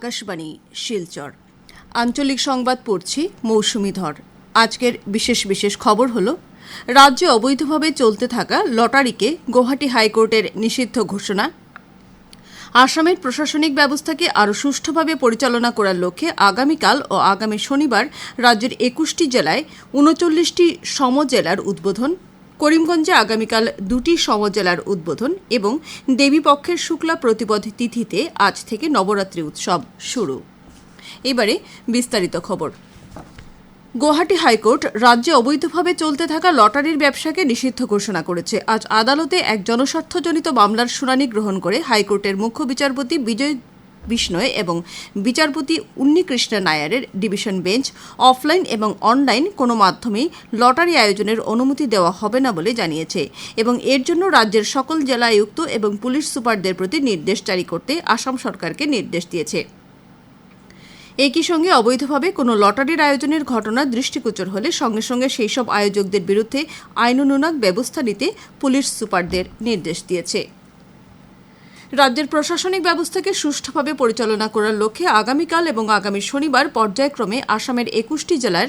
আকাশবাণী, শিলচর। আঞ্চলিক সংবাদ পড়ছি মৌসুমি ধর আজকের বিশেষ বিশেষ খবর হল, রাজ্যে অবৈধভাবে চলতে থাকা লটারিকে গৌহাটি হাইকোর্টের নিষিদ্ধ ঘোষণা। আসামের প্রশাসনিক ব্যবস্থাকে আরও সুষ্ঠুভাবে পরিচালনা করার লক্ষ্যে আগামীকাল ও আগামী শনিবার রাজ্যের একুশটি জেলায় উনচল্লিশটি সমজেলার উদ্বোধন। করিমগঞ্জে আগামীকাল দুটি সমজেলার উদ্বোধন এবং দেবীপক্ষের শুক্লা প্রতিপদ তিথিতে আজ থেকে নবরাত্রি উৎসব শুরু। এবারে বিস্তারিত খবর। গুয়াহাটি হাইকোর্ট রাজ্যে অবৈধভাবে চলতে থাকা লটারির ব্যবসাকে নিষিদ্ধ ঘোষণা করেছে। আজ আদালতে এক জনস্বার্থজনিত মামলার শুনানি গ্রহণ করে হাইকোর্টের মুখ্য বিচারপতি বিজয় বিষ্ণয় এবং বিচারপতি উন্নিকৃষ্ণ নায়ারের ডিভিশন বেঞ্চ অফলাইন এবং অনলাইন কোনো মাধ্যমেই লটারি আয়োজনের অনুমতি দেওয়া হবে না বলে জানিয়েছে এবং এর জন্য রাজ্যের সকল জেলা আয়ুক্ত এবং পুলিশ সুপারদের প্রতি নির্দেশ জারি করতে আসাম সরকারকে নির্দেশ দিয়েছে। একই সঙ্গে অবৈধভাবে কোনো লটারির আয়োজনের ঘটনা দৃষ্টিগোচর হলে সঙ্গে সঙ্গে সেই সব আয়োজকদের বিরুদ্ধে আইনানুগ ব্যবস্থা নিতে পুলিশ সুপারদের নির্দেশ দিয়েছে। রাজ্যের প্রশাসনিক ব্যবস্থাকে সুষ্ঠুভাবে পরিচালনা করার লক্ষ্যে আগামীকাল এবং আগামী শনিবার পর্যায়ক্রমে আসামের একুশটি জেলার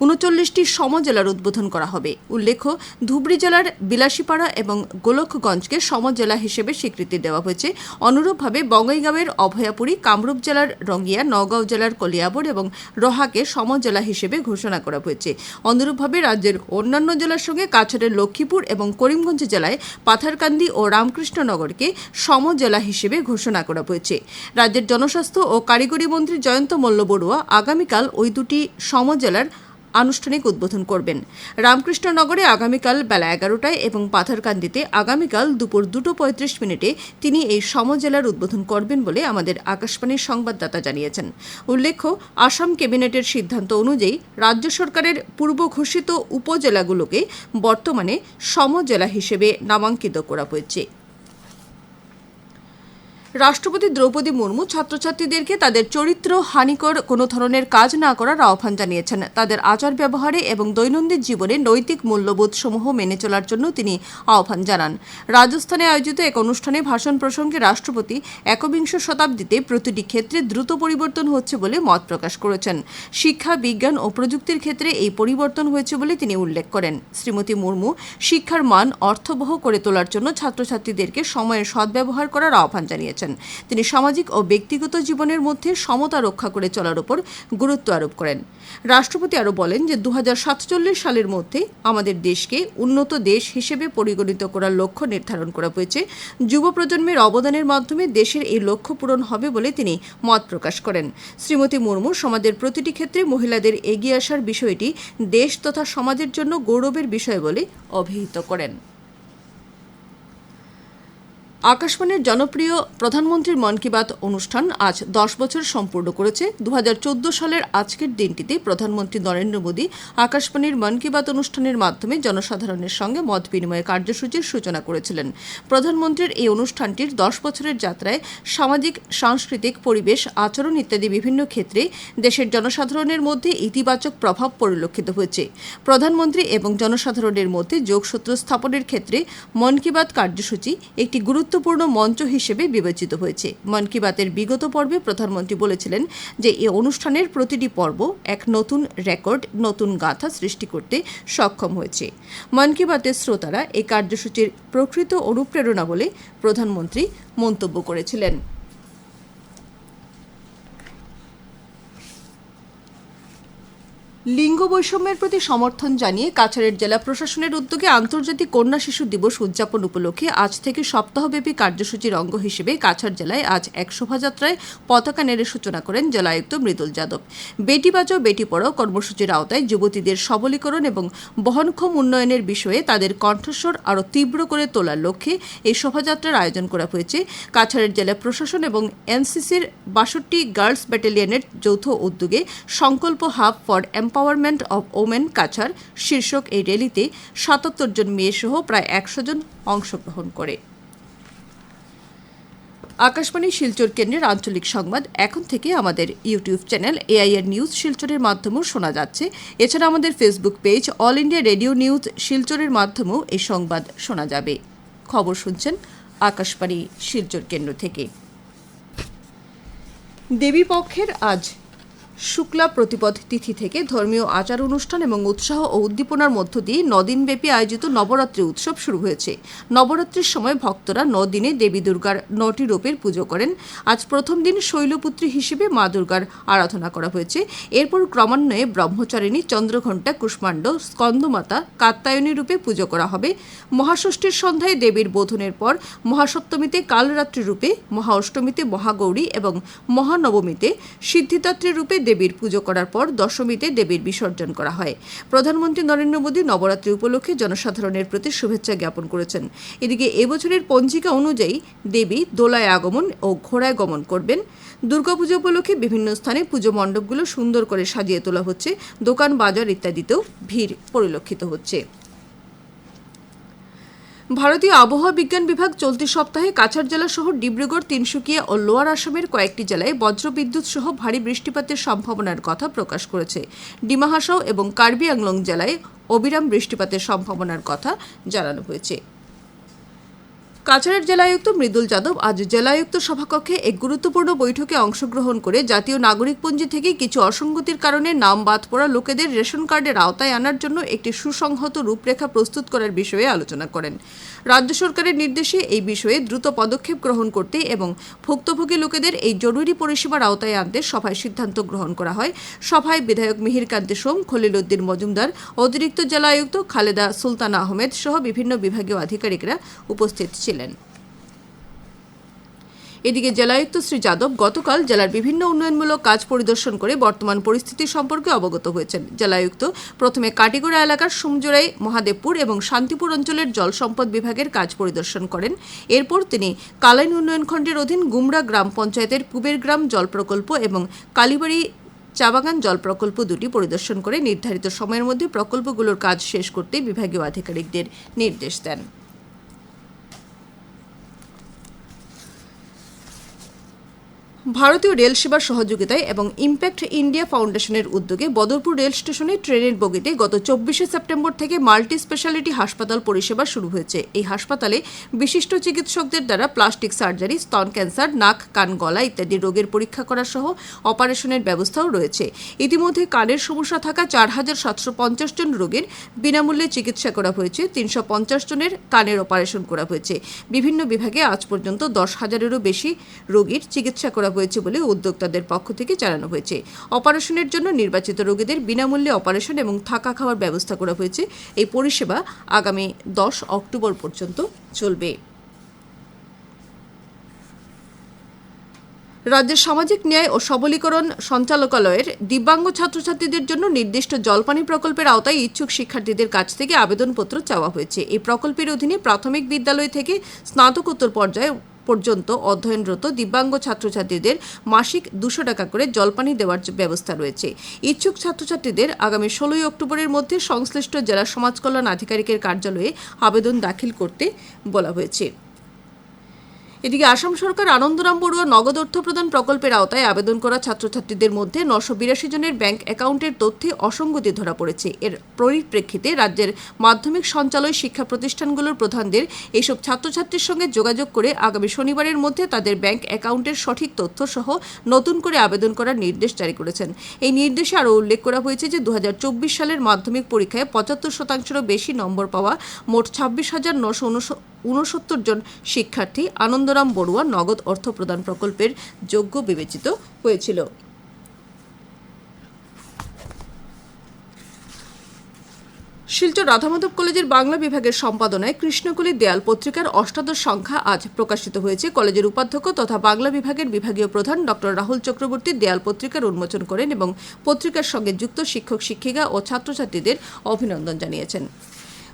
উনচল্লিশটি সমজেলার উদ্বোধন করা হবে। উল্লেখ্য, ধুবড়ী জেলার বিলাসীপাড়া এবং গোলকগঞ্জকে সমজেলা হিসেবে স্বীকৃতি দেওয়া হয়েছে। অনুরূপভাবে বঙ্গাইগাঁওয়ের অভয়াপুরী, কামরূপ জেলার রঙ্গিয়া নগাঁও জেলার কলিয়াবর এবং রহাকে সমজেলা হিসেবে ঘোষণা করা হয়েছে। অনুরূপভাবে রাজ্যের অন্যান্য জেলার সঙ্গে কাছাড়ের লক্ষ্মীপুর এবং করিমগঞ্জ জেলায় পাথারকান্দি ও রামকৃষ্ণনগরকে সমজেলা হিসেবে ঘোষণা করা হয়েছে। রাজ্যের জনস্বাস্থ্য ও কারিগরি মন্ত্রী জয়ন্ত মল্ল বড়ুয়া আগামীকাল ওই দুটি সমজেলার আনুষ্ঠানিক উদ্বোধন করবেন। রামকৃষ্ণনগরে আগামীকাল বেলা এগারোটায় এবং পাথারকান্দিতে আগামীকাল দুপুর দুটো পঁয়ত্রিশ মিনিটে তিনি এই সমজেলার উদ্বোধন করবেন বলে আমাদের আকাশবাণীর সংবাদদাতা জানিয়েছেন। উল্লেখ্য, আসাম ক্যাবিনেটের সিদ্ধান্ত অনুযায়ী রাজ্য সরকারের পূর্ব ঘোষিত উপজেলাগুলোকে বর্তমানে সমজেলা হিসেবে নামাঙ্কিত করা হয়েছে। রাষ্ট্রপতি দ্রৌপদী মুর্মু ছাত্রছাত্রীদেরকে তাদের চরিত্র হানিকর কোনো ধরনের কাজ না করার আহ্বান জানিয়েছেন। তাদের আচার ব্যবহারে এবং দৈনন্দিন জীবনে নৈতিক মূল্যবোধ সমূহ মেনে চলার জন্য তিনি আহ্বান জানান। রাজস্থানে আয়োজিত এক অনুষ্ঠানে ভাষণ প্রসঙ্গে রাষ্ট্রপতি একবিংশ শতাব্দীতে প্রতিটি ক্ষেত্রে দ্রুত পরিবর্তন হচ্ছে বলে মত প্রকাশ করেছেন। শিক্ষা, বিজ্ঞান ও প্রযুক্তির ক্ষেত্রে এই পরিবর্তন হয়েছে বলে তিনি উল্লেখ করেন। শ্রীমতী মুর্মু শিক্ষার মান অর্থবহ করে তোলার জন্য ছাত্রছাত্রীদেরকে সময়ের সদ্ব্যবহার করার আহ্বান জানিয়েছেন। তিনি সামাজিক ও ব্যক্তিগত জীবনের মধ্যে সমতা রক্ষা করে চলার উপর গুরুত্ব আরোপ করেন। রাষ্ট্রপতি আরও বলেন যে দু হাজার সাতচল্লিশ সালের মধ্যে আমাদের দেশকে উন্নত দেশ হিসেবে পরিগণিত করার লক্ষ্য নির্ধারণ করা হয়েছে। যুব প্রজন্মের অবদানের মাধ্যমে দেশের এই লক্ষ্য পূরণ হবে বলে তিনি মত প্রকাশ করেন। শ্রীমতী মুর্মু সমাজের প্রতিটি ক্ষেত্রে মহিলাদের এগিয়ে আসার বিষয়টি দেশ তথা সমাজের জন্য গৌরবের বিষয় বলে অভিহিত করেন। আকাশবাণীর জনপ্রিয় প্রধানমন্ত্রীর মন কি বাত অনুষ্ঠান আজ দশ বছর সম্পূর্ণ করেছে। দু হাজার চোদ্দ সালের আজকের দিনটিতে প্রধানমন্ত্রী নরেন্দ্র মোদী আকাশবাণীর মন কি বাত অনুষ্ঠানের মাধ্যমে জনসাধারণের সঙ্গে মত বিনিময় কার্যসূচির সূচনা করেছিলেন। প্রধানমন্ত্রীর এই অনুষ্ঠানটির দশ বছরের যাত্রায় সামাজিক, সাংস্কৃতিক, পরিবেশ, আচরণ ইত্যাদি বিভিন্ন ক্ষেত্রে দেশের জনসাধারণের মধ্যে ইতিবাচক প্রভাব পরিলক্ষিত হয়েছে। প্রধানমন্ত্রী এবং জনসাধারণের মধ্যে যোগসূত্র স্থাপনের ক্ষেত্রে মন কি বাত কার্যসূচি একটি গুরুত্ব গুরুত্বপূর্ণ মঞ্চ হিসেবে বিবেচিত হয়েছে। মন কি বাতের বিগত পর্বে প্রধানমন্ত্রী বলেছিলেন যে এই অনুষ্ঠানের প্রতিটি পর্ব এক নতুন রেকর্ড, নতুন গাথা সৃষ্টি করতে সক্ষম হয়েছে। মন কি বাতের শ্রোতারা এই কার্যসূচির প্রকৃত অনুপ্রেরণা বলে প্রধানমন্ত্রী মন্তব্য করেছিলেন। লিঙ্গ বৈষম্যের প্রতি সমর্থন জানিয়ে কাছাড়ের জেলা প্রশাসনের উদ্যোগে আন্তর্জাতিক কন্যা শিশু দিবস উদযাপন উপলক্ষে আজ থেকে সপ্তাহব্যাপী কার্যসূচির অঙ্গ হিসেবে কাছাড় জেলায় আজ এক শোভাযাত্রায় পতাকা নেড়ে সূচনা করেন জেলা আয়ুক্ত মৃদুল যাদব। বেটি বাঁচাও, বেটি পড়াও কর্মসূচির আওতায় যুবতীদের সবলীকরণ এবং বহনক্ষম উন্নয়নের বিষয়ে তাদের কণ্ঠস্বর আরও তীব্র করে তোলার লক্ষ্যে এই শোভাযাত্রার আয়োজন করা হয়েছে। কাছাড়ের জেলা প্রশাসন এবং এনসিসির বাষট্টি গার্লস ব্যাটালিয়নের যৌথ উদ্যোগে Sankalp hub for empowerment of women Cachar শীর্ষক এই র্যালিতে সাতাত্তর জন মেয়ে সহ প্রায় একশো জন অংশগ্রহণ করে। আকাশবাণী শিলচর কেন্দ্রের আঞ্চলিক সংবাদ এখন থেকে আমাদের ইউটিউব চ্যানেল এআইআর নিউজ শিলচরের মাধ্যমেও শোনা যাচ্ছে। এছাড়া আমাদের Facebook page all India radio news শিলচরের মাধ্যমেও এই সংবাদ শোনা যাবে। খবর শুনছেন আকাশবাণী শিলচর কেন্দ্র থেকে। দেবী পক্ষের আজ শুক্লা প্রতিপদ তিথি থেকে ধর্মীয় আচার অনুষ্ঠান এবং উৎসাহ ও উদ্দীপনার মধ্য দিয়ে নদিনব্যাপী আয়োজিত নবরাত্রি উৎসব শুরু হয়েছে। নবরাত্রির সময় ভক্তরা নদিনে দেবী দুর্গার নটি রূপের পুজো করেন। আজ প্রথম দিন শৈলপুত্রী হিসেবে মা দুর্গার আরাধনা করা হয়েছে। এরপর ক্রমান্বয়ে ব্রহ্মচারিণী চন্দ্রঘণ্টা কুষ্মাণ্ড স্কন্দমাতা কাত্তায়নী রূপে পুজো করা হবে। মহাষষ্ঠীর সন্ধ্যায় দেবীর বোধনের পর মহাসপ্তমীতে কালরাত্রি রূপে, মহাঅষ্টমীতে মহাগৌরী এবং মহানবমীতে সিদ্ধিদাত্রী রূপে দেবীর পুজো করার পর দশমীতে দেবীর বিসর্জন করা হয়। প্রধানমন্ত্রী নরেন্দ্র মোদী নবরাত্রি উপলক্ষে জনসাধারণের প্রতি শুভেচ্ছা জ্ঞাপন করেছেন। এদিকে এবছরের পঞ্জিকা অনুযায়ী দেবী দোলায় আগমন ও ঘোড়ায় গমন করবেন। দুর্গাপুজো উপলক্ষে বিভিন্ন স্থানে পুজো মণ্ডপগুলো সুন্দর করে সাজিয়ে তোলা হচ্ছে। দোকান, বাজার ইত্যাদিতেও ভিড় পরিলক্ষিত হচ্ছে। ভারতীয় আবহাওয়া বিজ্ঞান বিভাগ চলতি সপ্তাহে কাছাড় জেলা সহ ডিব্রুগড়, তিনসুকিয়া ও লোয়ার আসামের কয়েকটি জেলায় বজ্রবিদ্যুৎ সহ ভারী বৃষ্টিপাতের সম্ভাবনার কথা প্রকাশ করেছে। ডিমাহাসাও এবং কার্বি আংলং জেলায় অবিরাম বৃষ্টিপাতের সম্ভাবনার কথা জানানো হয়েছে। কাছাড়ের জেলায়ুক্ত মৃদুল যাদব আজ জেলায়ুক্ত সভাকক্ষে এক গুরুত্বপূর্ণ বৈঠকে অংশগ্রহণ করে জাতীয় নাগরিকপঞ্জি থেকে কিছু অসঙ্গতির কারণে নাম বাদ পড়া লোকেদের রেশন কার্ডের আওতায় আনার জন্য একটি সুসংহত রূপরেখা প্রস্তুত করার বিষয়ে আলোচনা করেন। রাজ্য সরকারের নির্দেশে এই বিষয়ে দ্রুত পদক্ষেপ গ্রহণ করতে এবং ভুক্তভোগী লোকেদের এই জরুরি পরিষেবার আওতায় আনতে সভায় সিদ্ধান্ত গ্রহণ করা হয়। সভায় বিধায়ক মিহির কান্তি সোম খলিল উদ্দিন মজুমদার, অতিরিক্ত জেলা আয়ুক্ত খালেদা সুলতান আহমেদ সহ বিভিন্ন বিভাগীয় আধিকারিকরা উপস্থিত ছিলেন। এদিকে জেলায়ুক্ত শ্রী যাদব গতকাল জেলার বিভিন্ন উন্নয়নমূলক কাজ পরিদর্শন করে বর্তমান পরিস্থিতি সম্পর্কে অবগত হয়েছেন। জেলায়ুক্ত প্রথমে কাটিগড়া এলাকার সুমজোড়াই মহাদেবপুর এবং শান্তিপুর অঞ্চলের জল সম্পদ বিভাগের কাজ পরিদর্শন করেন। এরপর তিনি কালাইন উন্নয়ন খণ্ডের অধীন গুমরা গ্রাম পঞ্চায়েতের পুবের গ্রাম জল প্রকল্প এবং কালীবাড়ি চাবাগান জল প্রকল্প দুটি পরিদর্শন করে নির্ধারিত সময়ের মধ্যে প্রকল্পগুলোর কাজ শেষ করতে বিভাগীয় আধিকারিকদের নির্দেশ দেন। ভারতীয় রেল সেবার সহযোগিতায় এবং ইম্প্যাক্ট ইন্ডিয়া ফাউন্ডেশনের উদ্যোগে বদরপুর রেল স্টেশনে ট্রেনের বগিতে গত চব্বিশে সেপ্টেম্বর থেকে মাল্টি স্পেশালিটি হাসপাতাল পরিষেবা শুরু হয়েছে। এই হাসপাতালে বিশিষ্ট চিকিৎসকদের দ্বারা প্লাস্টিক সার্জারি, স্তন ক্যান্সার, নাক, কান, গলা ইত্যাদি রোগের পরীক্ষা করা সহ অপারেশনের ব্যবস্থাও রয়েছে। ইতিমধ্যে কানের সমস্যা থাকা চার হাজার সাতশো পঞ্চাশ জন রোগীর বিনামূল্যে চিকিৎসা করা হয়েছে, তিনশো পঞ্চাশ জনের কানের অপারেশন করা হয়েছে। বিভিন্ন বিভাগে আজ পর্যন্ত দশ হাজারেরও বেশি রোগীর চিকিৎসা করা হয়েছে বলে উদ্যোক্তাদের পক্ষ থেকে জানানো হয়েছে। অপারেশনের জন্য নির্বাচিত রোগীদের বিনামূল্যে অপারেশন এবং থাকা খাওয়ার ব্যবস্থা করা হয়েছে। এই পরিষেবা আগামী দশ অক্টোবর পর্যন্ত চলবে। রাজ্যের সামাজিক ন্যায় ও সবলীকরণ সঞ্চালকালয়ের দিব্যাঙ্গ ছাত্রছাত্রীদের জন্য নির্দিষ্ট জলপানি প্রকল্পের আওতায় ইচ্ছুক শিক্ষার্থীদের কাছ থেকে আবেদনপত্র চাওয়া হয়েছে। এই প্রকল্পের অধীনে প্রাথমিক বিদ্যালয় থেকে স্নাতকোত্তর পর্যায়ে পর্যন্ত অধ্যয়নরত দিব্যাঙ্গ ছাত্রছাত্রীদের মাসিক দুশো টাকা করে জলপানি দেওয়ার ব্যবস্থা রয়েছে। ইচ্ছুক ছাত্রছাত্রীদের আগামী ষোলোই অক্টোবরের মধ্যে সংশ্লিষ্ট জেলা সমাজ কল্যাণ আধিকারিকের কার্যালয়ে আবেদন দাখিল করতে বলা হয়েছে। এদিকে আসাম সরকার আনন্দরাম বড়ুয়া নগদ অর্থ প্রদান প্রকল্পের আওতায় আবেদন করা ছাত্রছাত্রীদের মধ্যে নশো বিরাশি জনের ব্যাংক অ্যাকাউন্টের তথ্যে অসঙ্গতি ধরা পড়েছে। এর পরিপ্রেক্ষিতে রাজ্যের মাধ্যমিক সঞ্চালয় শিক্ষা প্রতিষ্ঠানগুলোর প্রধানদের এইসব ছাত্রছাত্রীর সঙ্গে যোগাযোগ করে আগামী শনিবারের মধ্যে তাদের ব্যাংক অ্যাকাউন্টের সঠিক তথ্য সহ নতুন করে আবেদন করার নির্দেশ জারি করেছেন। এই নির্দেশে আরও উল্লেখ করা হয়েছে যে দু হাজার চব্বিশ সালের মাধ্যমিক পরীক্ষায় পঁচাত্তর শতাংশেরও বেশি নম্বর পাওয়া মোট ছাব্বিশ হাজার নশো উনসত্তর জন শিক্ষার্থী আনন্দরাম বড়ুয়া নগদ অর্থ প্রদান প্রকল্পের যোগ্য বিবেচিত হয়েছিল। শিলচর রাধামাধব কলেজের বাংলা বিভাগের সম্পাদনায় কৃষ্ণকলি দেয়াল পত্রিকার অষ্টাদশ সংখ্যা আজ প্রকাশিত হয়েছে। কলেজের উপাধ্যক্ষ তথা বাংলা বিভাগের বিভাগীয় প্রধান ডক্টর রাহুল চক্রবর্তী দেয়াল পত্রিকার উন্মোচন করেন এবং পত্রিকার সঙ্গে যুক্ত শিক্ষক, শিক্ষিকা ও ছাত্রছাত্রীদের অভিনন্দন জানিয়েছেন।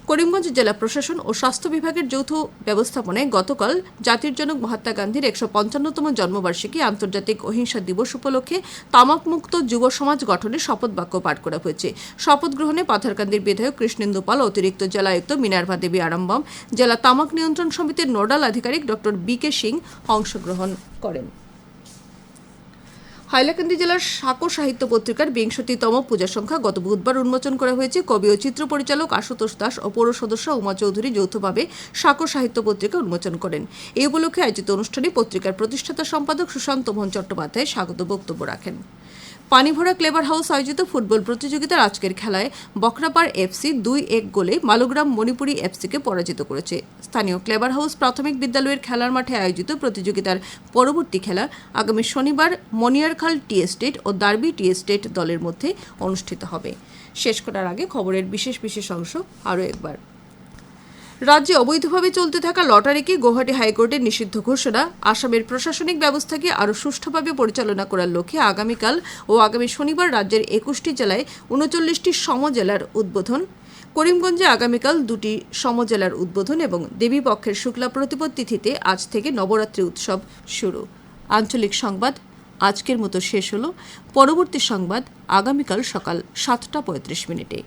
করিমগঞ্জ জেলা প্রশাসন ও স্বাস্থ্য বিভাগের যৌথ ব্যবস্থাপনায় গতকাল জাতির জনক মহাত্মা গান্ধীর একশো পঞ্চান্নতম জন্মবার্ষিকী আন্তর্জাতিক অহিংসা দিবস উপলক্ষে তামাকমুক্ত যুব সমাজ গঠনে শপথ বাক্য পাঠ করা হয়েছে। শপথ গ্রহণে পাথারকান্দির বিধায়ক কৃষ্ণেন্দু পাল অতিরিক্ত জেলায়ুক্ত মিনার্ভা দেবী আরামবাম জেলা তামাক নিয়ন্ত্রণ সমিতির নোডাল আধিকারিক ডক্টর বি কে সিং অংশগ্রহণ করেন। হাইলাকান্দি জেলার সাঁকো সাহিত্য পত্রিকার বিংশতিতম পূজা সংখ্যা গত বুধবার উন্মোচন করা হয়েছে। কবি ও চিত্র পরিচালক আশুতোষ দাস ও পৌর সদস্য উমা চৌধুরী যৌথভাবে সাঁকো সাহিত্য পত্রিকা উন্মোচন করেন। এই উপলক্ষে আয়োজিত অনুষ্ঠানে পত্রিকার প্রতিষ্ঠাতা সম্পাদক সুশান্ত মোহন চট্টোপাধ্যায় স্বাগত বক্তব্য রাখেন। পানিভরা ক্লেবার হাউস আয়োজিত ফুটবল প্রতিযোগিতার আজকের খেলায় বকরাপাড় এফসি দুই এক গোলে মালুগ্রাম মণিপুরি এফসিকে পরাজিত করেছে। স্থানীয় ক্লেবার হাউস প্রাথমিক বিদ্যালয়ের খেলার মাঠে আয়োজিত প্রতিযোগিতার পরবর্তী খেলা আগামী শনিবার মনিয়ারখাল টি এস্টেট ও দার্বি টি এস্টেট দলের মধ্যে অনুষ্ঠিত হবে। শেষ করার আগে খবরের বিশেষ বিশেষ অংশ আরও একবার। রাজ্যে অবৈধভাবে চলতে থাকা লটারিকে গৌহাটি হাইকোর্টের নিষিদ্ধ ঘোষণা, আসামের প্রশাসনিক ব্যবস্থাকে আরও সুষ্ঠুভাবে পরিচালনা করার লক্ষ্যে আগামীকাল ও আগামী শনিবার রাজ্যের একুশটি জেলায় উনচল্লিশটি সমজেলার উদ্বোধন। করিমগঞ্জে আগামীকাল দুটি সমজেলার উদ্বোধন এবং দেবীপক্ষের শুক্লা প্রতিপদ তিথিতে আজ থেকে নবরাত্রি উৎসব শুরু। আঞ্চলিক সংবাদ, আজকের মতো শেষ হলো। পরবর্তী সংবাদ আগামীকাল সকাল সাতটা পঁয়ত্রিশ মিনিটে।